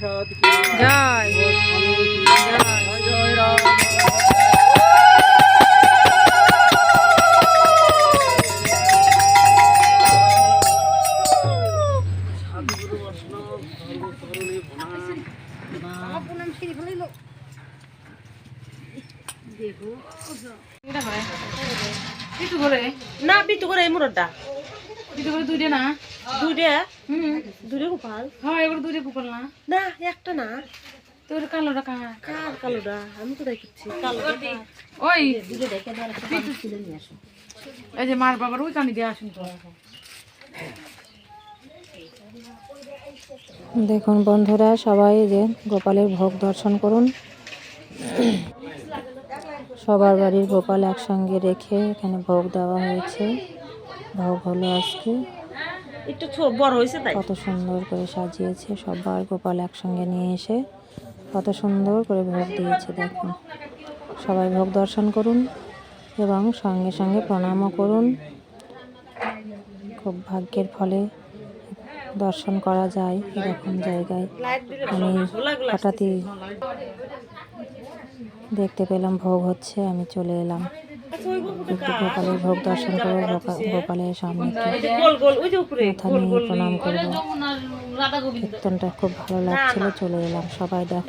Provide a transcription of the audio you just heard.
জয়। এটা করে কিছু না বিতু করে এই মুরডটা করে দুইটা না? দুইটা? হুম। দুইটা গোপাল? হ্যাঁ এবার দুইটা কুকুর না। না একটা না। তোর কালোটা কার? কার কালোটা? আমি তো দেখছি। কালোটা কার? ওই এই যে মার বাবার ওই কানি দিয়ে আসুন তো। দেখুন বন্ধুরা সবাই যে গোপালের ভোগ দর্শন করুন। সবার বাড়ির গোপাল একসঙ্গে রেখে এখানে ভোগ দেওয়া হয়েছে। ভোগ হলো আজকে। একটু বড় হয়েছে তাই? কত সুন্দর করে সাজিয়েছে সবার গোপাল একসঙ্গে নিয়ে এসে কত সুন্দর করে ভোগ দিয়েছে দেখুন। সবাই ভোগ দর্শন করুন এবং সঙ্গে সঙ্গে প্রণামও করুন। খুব ভাগ্যের ফলে দর্শন করা যায় এরকম জায়গায়। আমি হঠাৎই দেখতে পেলাম ভোগ হচ্ছে আমি চলে এলাম। গোপালের ভোগ দর্শন করে গোপা- গোপালের সামনে মাথা নিয়ে প্রণাম করব কীর্তনটা খুব ভালো লাগছিল চলে এলাম সবাই দেখো।